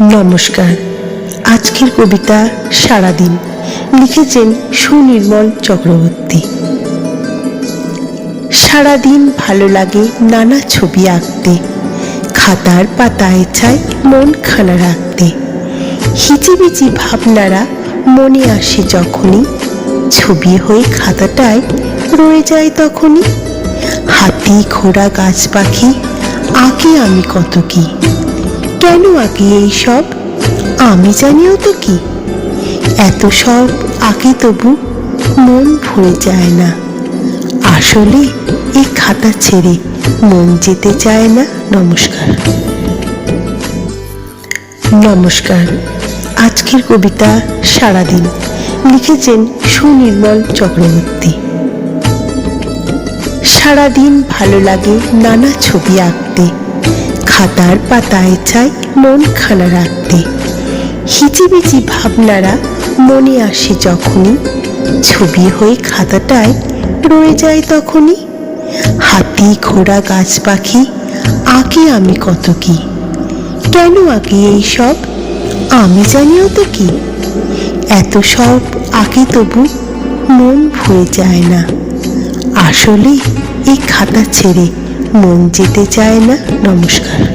নমস্কার। আজকের কবিতা সারাদিন। লিখেছেন সুনির্মল চক্রবর্তী। সারাদিন ভালো লাগে নানা ছবি আঁকতে। খাতার পাতায় চাই মন খানা রাখতে। হিচিবিচি ভাবনারা মনে আসে যখনই। ছবি হয়ে খাতাটায় রয়ে যায় তখনই। হাতি, ঘোড়া, গাছ, পাখি, আঁকি আমি কত কি। কেন আঁকি এই সব? আমি জানিও তো কি। এত সব আঁকি তবু মন ভরে যায় না। আসলে এই খাতা ছেড়ে মন যেতে চায় না, নমস্কার। নমস্কার, আজকের কবিতা সারাদিন লিখেছেন সুনির্মল চক্রবর্তী। সারাদিন ভালো লাগে নানা ছবি আঁকতে। খাতার পাতায় চাই মন খানা রাখতে। হিচিবিচি ভাবনারা মনে আসে যখনই। ছবি হয়ে খাতাটায় রয়ে যায় তখনই। হাতি, ঘোড়া, গাছ, পাখি আঁকি আমি কত কি? কেন আঁকি এই সব? আমি জানিও তো কি? এত সব আঁকি তবু মন ভরে যায় না। আসলে এই খাতা ছেড়ে মন যেতে চায় না, নমস্কার।